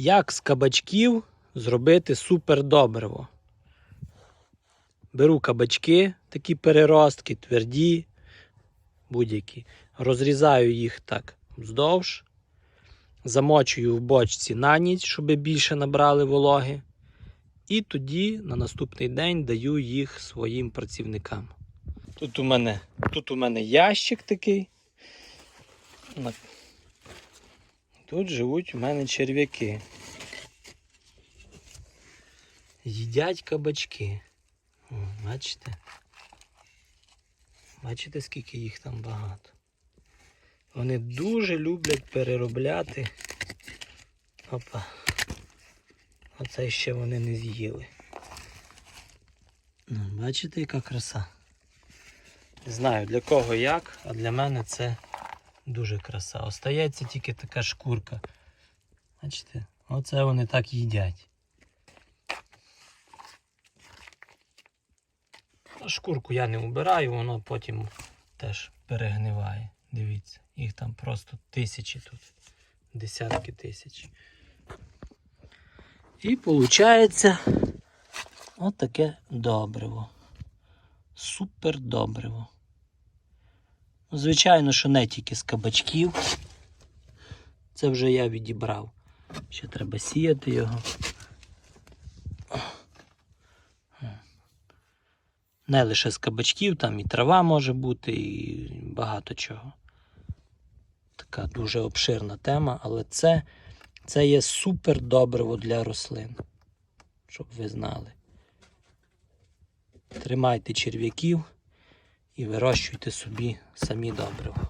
Як з кабачків зробити супердобриво? Беру кабачки, такі переростки, тверді, будь-які. Розрізаю їх так вздовж, замочую в бочці на ніч, щоб більше набрали вологи. І тоді на наступний день даю їх своїм працівникам. Тут у мене, тут у мене ящик такий. Тут живуть у мене черв'яки. Їдять кабачки. О, бачите? Бачите, скільки їх там багато. Вони дуже люблять переробляти. Опа. Оце ще вони не з'їли. Ну, бачите, яка краса? Не знаю для кого як, а для мене це дуже краса. Остається тільки така шкурка. Бачите? Оце вони так їдять. Шкурку я не убираю, воно потім теж перегниває. Дивіться, їх там просто тисячі тут. Десятки тисяч. І виходить отаке добриво. Супер добриво. Звичайно, що не тільки з кабачків. Це вже я відібрав. Ще треба сіяти його. Не лише з кабачків, там і трава може бути, і багато чого. Така дуже обширна тема, але це, це є супер добриво для рослин. Щоб ви знали. Тримайте черв'яків і вирощуйте собі самі добриво.